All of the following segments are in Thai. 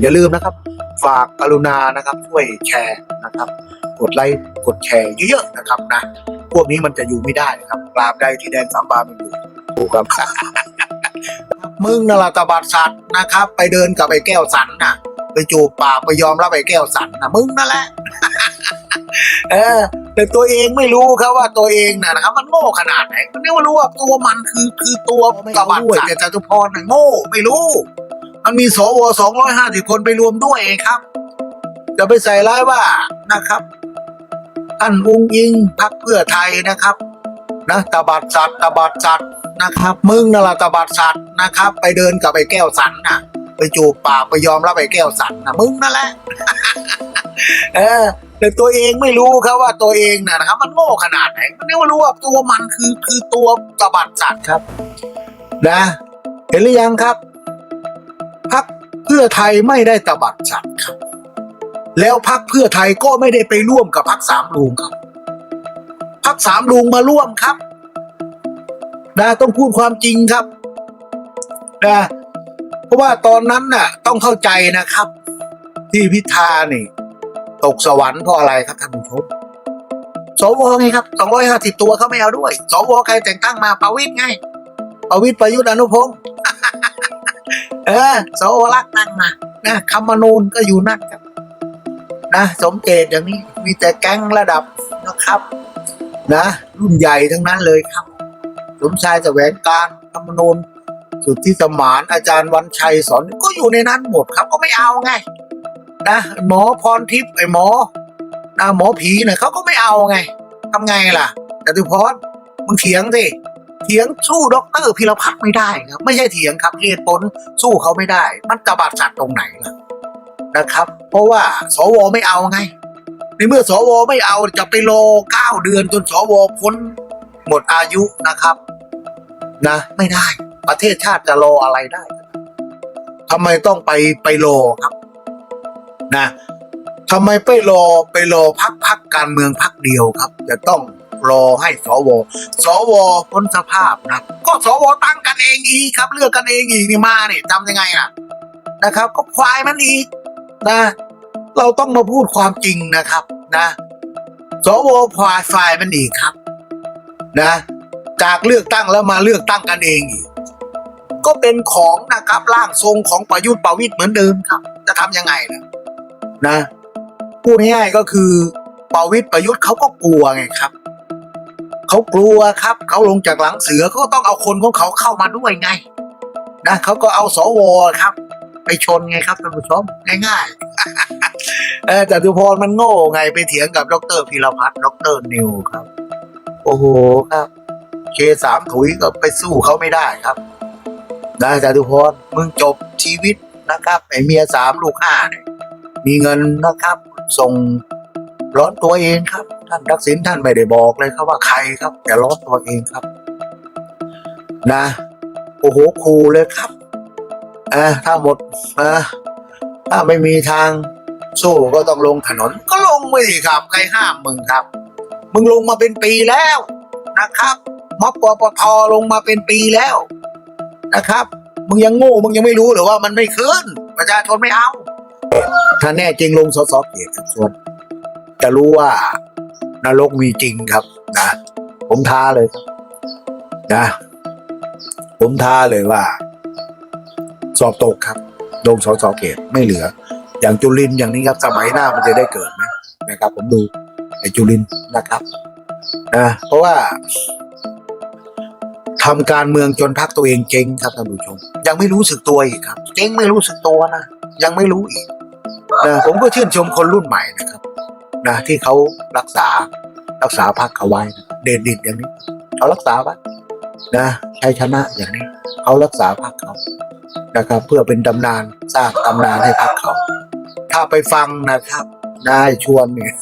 อย่าลืมนะครับ ฝากกรุณานะครับช่วยแชร์นะครับ กดไลค์กดแชร์เยอะๆนะครับนะพวกนี้มันจะอยู่ไม่ได้ครับกราบใดที่แดนสามบามันอยู่ถูกครับมึงนราตบัดสัตว์นะครับ ไปเดินกับไอ้แก้วสันน่ะไปจูบปากไปยอมรับไอ้แก้วสันนะมึงนั่นแหละเออแต่ตัวเองไม่รู้ครับว่าตัวเองน่ะนะครับ มันโง่ขนาดไหนมันไม่รู้ว่าตัวมันคือคือตัวตบัดสัตว์แต่จตุพรน่ะโง่ไม่รู้ มันมีสวสองร้อยห้าสิบคนไปรวมด้วยครับ จะไปใส่ร้ายว่านะครับท่านอุ้งอิงพักเพื่อไทยนะครับนะตบัดสัตว์ตบัดสัตว์นะครับ มึงนั่นแหละตบัดสัตว์นะครับ ไปเดินกับไอ้แก้วสันน่ะไปจูบปากไปยอมรับไอ้แก้วสันน่ะมึงนั่นแหละเออแต่ตัวเองไม่รู้ครับว่าตัวเองน่ะนะครับ มันโง่ขนาดไหนมันไม่รู้ว่าตัวมันคือคือตัวตบัดสัตว์ครับ นะ เห็นหรือยังครับ พักเพื่อไทยไม่ได้ตบัดสัตว์ครับ แล้วพักเพื่อไทยก็ไม่ได้ไปร่วมกับพักสามลุงครับพักสามลุงมาร่วมครับนะต้องพูดความจริงครับนะเพราะว่าตอนนั้นน่ะ ต้องเข้าใจนะครับ ที่พิธานี่ ตกสวรรค์เพราะอะไรครับท่านผู้ชมสวไงครับสองร้อยห้าสิบตัวเขาไม่เอาด้วย สวใครแต่งตั้งมาประวิตรไงประวิตรประยุทธ์อนุพงศ์ เออสวรักตั้งมานะคำมนูนก็อยู่นั่นครับนะสมเจตอย่างนี้มีแต่แก๊งระดับนะครับ นะ รุ่นใหญ่ทั้งนั้นเลยครับ สมชายแสวงการธรรมนูญสุดทธิสมานอาจารย์วันชัยสอนก็อยู่ในนั้นหมดครับ ก็ไม่เอาไง นะหมอพรทิพย์ไอ้หมอนะหมอผีเนี่ยเขาก็ไม่เอาไงทำไงล่ะจตุพรมึงเถียงสิ เถียงสู้ด็อกเตอร์พิรพัฒน์ไม่ได้ครับ ไม่ใช่เถียงครับเหตุผลสู้เขาไม่ได้ มันตบัดสัตว์ตรงไหนล่ะนะครับ เพราะว่าสวไม่เอาไง ในเมื่อสวไม่เอาจะไปรอเก้าเดือนจนสวพ้นหมดอายุนะครับ นะ ไม่ได้ ประเทศชาติจะรออะไรได้ทำไมต้องไปไปรอครับ นะทำไมไปรอไปรอพักพักการเมืองพักเดียวครับ จะต้อง รอให้สว สวพ้นสภาพนะ ก็สวตั้งกันเองอีกครับ เลือกกันเองอีกนี่มาเนี่ยทำยังไงล่ะนะครับ ก็ควายมันอีกนะ เราต้องมาพูดความจริงนะครับนะสวควายฝ่ายมันอีกครับ นะ จากเลือกตั้งแล้วมาเลือกตั้งกันเองอีกก็เป็นของนะครับร่างทรงของประยุทธ์ประวิตยเหมือนเดิมครับ จะทำยังไงล่ะนะพูดง่ายๆก็คือประวิตยประยุทธ์เขาก็กลัวไงครับ เขากลัวครับ เขาลงจากหลังเสือเขาก็ต้องเอาคนของเขาเข้ามาด้วยไงนะเขาก็เอาสวครับ ไปชนไงครับท่านผู้ชมง่ายๆเออจตุพรมันโง่ไงไปเถียงกับดรพีรพัฒน์ดรนิวครับ โอ้โหครับ เคสามถุยก็ไปสู้เขาไม่ได้ครับนะจตุพรมึงจบชีวิตนะครับไอเมียสามลูกห้าเนี่ยมีเงินนะครับ ส่งร้อนตัวเองครับ ท่านทักษิณท่านไม่ได้บอกเลยครับว่าใครครับแต่ร้อนตัวเองครับ นะโอ้โหครูเลยครับเออถ้าหมดเออถ้าไม่มีทางสู้ก็ต้องลงถนน ก็ลงไม่ดีครับ ใครห้ามมึงครับ มึงลงมาเป็นปีแล้วนะครับม็อบปปทลงมาเป็นปีแล้วนะครับ มึงยังโง่มึงยังไม่รู้หรือว่ามันไม่ขึ้น ประชาชนไม่เอา ถ้าแน่จริงลงสสเกียรติครับส่วนจะรู้ว่า นรกมีจริงครับนะผมท้าเลยนะ ผมท้าเลยว่า สอบตกครับลงสสเกตไม่เหลือ อย่างจุลินอย่างนี้ครับสมัยหน้ามันจะได้เกิดไหมนะครับ ผมดูไอ้จุลินนะครับนะเพราะว่าทำการเมืองจนพักตัวเองเจ๊งครับท่านผู้ชม ยังไม่รู้สึกตัวอีกครับ เจ๊งไม่รู้สึกตัวนะยังไม่รู้อีกนะผมก็ชื่นชมคนรุ่นใหม่นะครับนะที่เขารักษา รักษาพักเขาไว้นะเด่นดิดอย่างนี้เขารักษาไว้นะชัยชนะอย่างนี้เขารักษาพักเขานะครับ เพื่อเป็นตำนานสร้างตำนานให้พักเขา ถ้าไปฟังนะครับนายชวนเนี่ย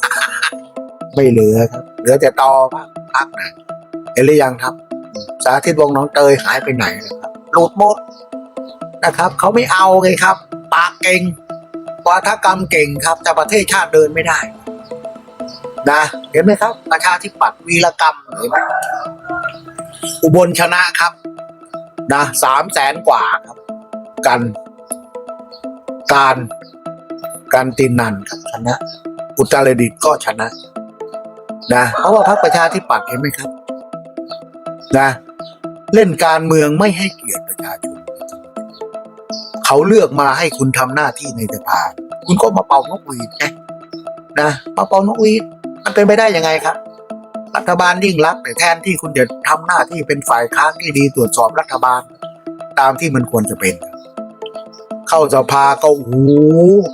ไม่เหลือครับ เหลือแต่ตอพักพักนะเห็นหรือยังครับ สาธิตวงน้องเตยหายไปไหนนะครับหลุดหมดนะครับเขาไม่เอาไงครับ ปากเก่งวาทกรรมเก่งครับ แต่ประเทศชาติเดินไม่ได้ นะเห็นไหมครับ ประชาธิปัตย์วีรกรรมเห็นไหมอุบลชนะครับ นะสามแสนกว่าครับ กัน การการตินันครับชนะ อุตรดิตถ์ก็ชนะ นะเพราะว่าพรรคประชาธิปัตย์เห็นไหมครับ นะ เล่นการเมืองไม่ให้เกียรติประชาชนเขาเลือกมาให้คุณทำหน้าที่ในสภาคุณก็มาเป่านกหวีดไงนะมาเป่านกหวีด มันเป็นไปได้ยังไงครับ รัฐบาลยิ่งรักแต่แทนที่คุณจะทำหน้าที่เป็นฝ่ายค้านที่ดีตรวจสอบรัฐบาล ตามที่มันควรจะเป็น เข้าสภาก็โอ้โห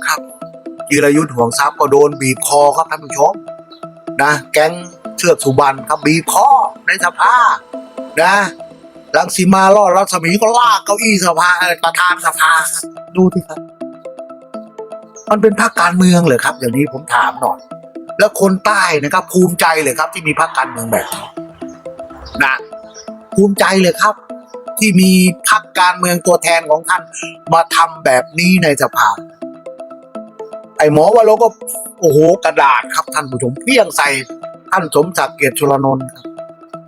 ครับจิรยุทธ์ห่วงทรัพย์ก็โดนบีบคอครับท่านผู้ชมนะแก๊งเชือกสุบรรณครับบีบคอในสภานะรังสีมาล่อดรัศมีก็ลากเก้าอี้สภาประธานสภาดูที่ครับ มันเป็นพรรคการเมืองเหรอครับ อย่างนี้ผมถามหน่อย แล้วคนใต้นะครับ ภูมิใจเลยครับ ที่มีพรรคการเมืองแบบนี้นะภูมิใจเลยครับ ที่มีพรรคการเมืองตัวแทนของท่านมาทำแบบนี้ในสภาไอ้หมอว่าเราก็โอ้โหกระดาษครับท่านผู้ชมเพี้ยงใส่ท่านสมศักดิ์เกียรติชุลนนท์ครับ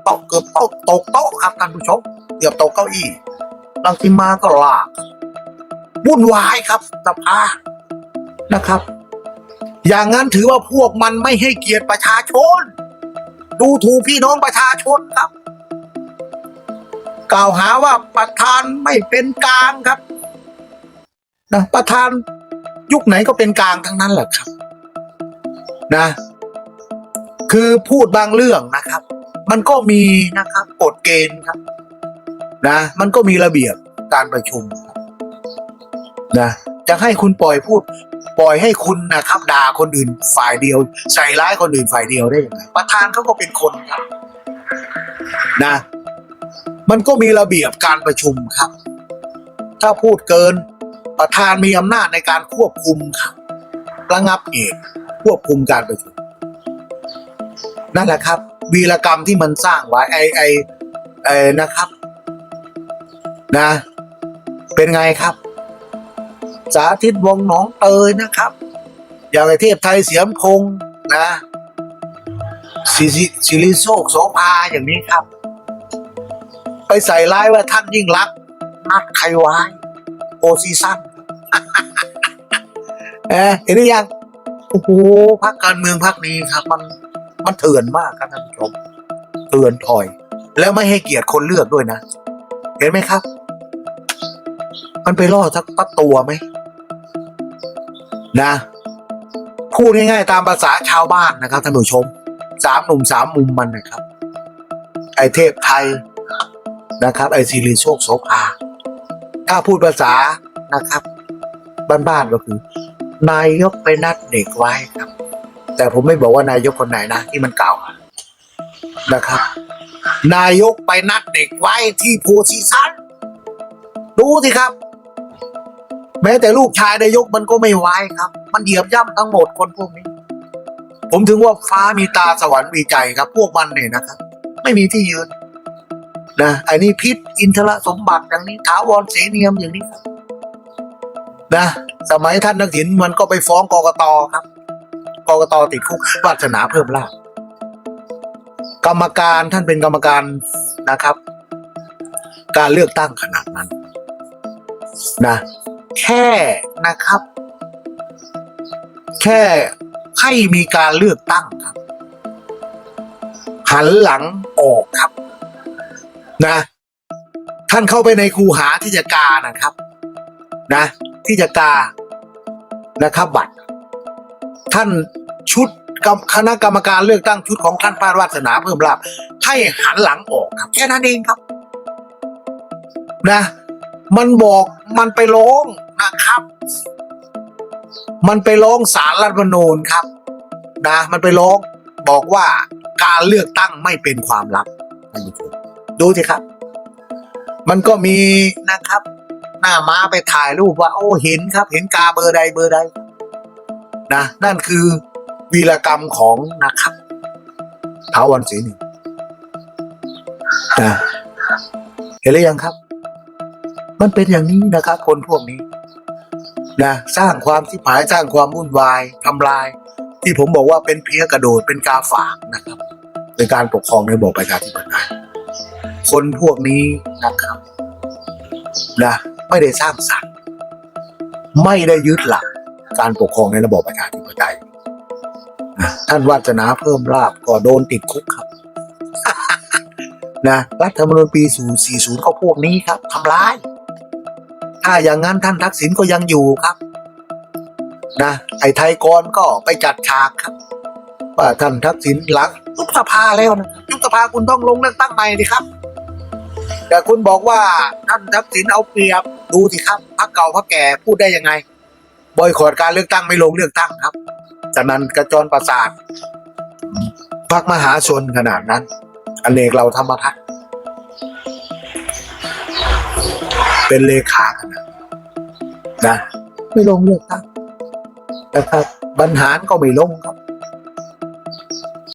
ตกเกือบตกตกโต๊ะครับท่านผู้ชมเกือบตกเก้าอี้ลังสิมาก็ลากวุ่นวายครับสภานะครับ อย่างนั้นถือว่าพวกมันไม่ให้เกียรติประชาชน ดูถูกพี่น้องประชาชนครับ กล่าวหาว่าประธานไม่เป็นกลางครับนะประธานยุคไหนก็เป็นกลางทั้งนั้นแหละครับ นะ คือพูดบางเรื่องนะครับ มันก็มีนะครับกฎเกณฑ์ครับ นะ มันก็มีระเบียบการประชุมนะจะให้คุณปล่อยพูด ปล่อยให้คุณนะครับด่าคนอื่นฝ่ายเดียว ใส่ร้ายคนอื่นฝ่ายเดียวได้ยังไงประธานเขาก็เป็นคนครับนะมันก็มีระเบียบการประชุมครับ ถ้าพูดเกินประธานมีอำนาจในการควบคุมครับระงับเหตุควบคุมการประชุม นั่นแหละครับ วีรกรรมที่มันสร้างไว้ไอไอไอนะครับ นะ เป็นไงครับ สาธิตวงหนองเตยนะครับ อย่างไอเทพไทยเสียมพงนะสิริสิริโชคโสภาอย่างนี้ครับ ไปใส่ร้ายว่าท่านยิ่งรักนัดใครไว้โอซีซั่นเอเห็นหรือยังโอ้โหพักการเมืองพักนี้ครับ มันมันเถื่อนมากครับท่านผู้ชมเถื่อนถอย แล้วไม่ให้เกียรติคนเลือกด้วยนะ เห็นไหมครับ มันไปล่อสักปักตัวไหม นะพูดง่ายๆตามภาษาชาวบ้านนะครับท่านผู้ชมสามหนุ่มสามมุมมันนะครับ ไอเทพไทยนะครับ ไอซีรีโชคโสภาถ้าพูดภาษานะครับ บ้านๆก็คือนายกไปนัดเด็กไว้ครับ แต่ผมไม่บอกว่านายกคนไหนนะที่มันเก่านะครับ นายกไปนัดเด็กไว้ที่โพซีซันดูสิครับ แม้แต่ลูกชายนายกมันก็ไม่ไหวครับ มันเหยียบย่ำทั้งหมดคนพวกนี้ ผมถึงว่าฟ้ามีตาสวรรค์มีใจครับ พวกมันเนี่ยนะครับ ไม่มีที่ยืนนะไอ้นี่พิษอินทรสมบัติอย่างนี้ถาวรเสนียมอย่างนี้ครับนะสมัยท่านนักษิณมันก็ไปฟ้องกกตครับกกตติดคุกวาสนาเพิ่มลากรรมการท่านเป็นกรรมการนะครับ การเลือกตั้งขนาดนั้น นะ แค่นะครับ แค่ให้มีการเลือกตั้งครับ หันหลังออกครับ นะ ท่านเข้าไปในคูหาที่จะกานะครับ นะ ที่จะกานะครับบัตร ท่านชุดคณะกรรมการเลือกตั้งชุดของท่านพาดวาสนาเพิ่มลาภให้หันหลังออกครับ แค่นั้นเองครับ นะ มันบอกมันไปร้อง มันไปร้องสารรัฐมนูญครับนะมันไปร้องบอกว่าการเลือกตั้งไม่เป็นความลับท่านผู้ชมดูสิครับ มันก็มีนะครับ หน้าม้าไปถ่ายรูปว่า โอ้เห็นครับ เห็นกาเบอร์ใดเบอร์ใดนะนั่นคือวีรกรรมของนะครับท้าวันศรีหนึ่งนะเห็นหรือยังครับ มันเป็นอย่างนี้นะครับ คนพวกนี้ นะสร้างความที่หายสร้างความวุ่นวายทำลาย ที่ผมบอกว่าเป็นเพี้ยกระโดดเป็นกาฝากนะครับ ในการปกครองในระบบประชาธิปไตยคนพวกนี้นะครับนะไม่ได้สร้างสรรค์ไม่ได้ยึดหลักการปกครองในระบอบประชาธิปไตยท่านวาสนาเพิ่มลาบก็โดนติดคุกครับนะรัฐธรรมนูญปี40 ก็พวกนี้ครับทำร้าย ถ้าอย่างนั้นท่านทักษิณก็ยังอยู่ครับนะไอ้ไทยกรก็ไปจัดฉากครับ ว่าท่านทักษิณหลังยุบสภาแล้วนะยุบสภาคุณต้องลงเลือกตั้งใหม่ดิครับ แต่คุณบอกว่าท่านทักษิณเอาเปรียบดูสิครับพรรคเก่าพรรคแก่พูดได้ยังไงบอยคอรดการเลือกตั้งไม่ลงเลือกตั้งครับจากนั้นกระจรประสาทพรรคมหาชนขนาดนั้น อเนกเราธรรมทัศน์ เป็นเลขาขนาดนั้นนะไม่ลงเลือกตั้งนะครับบรรหารก็ไม่ลงครับ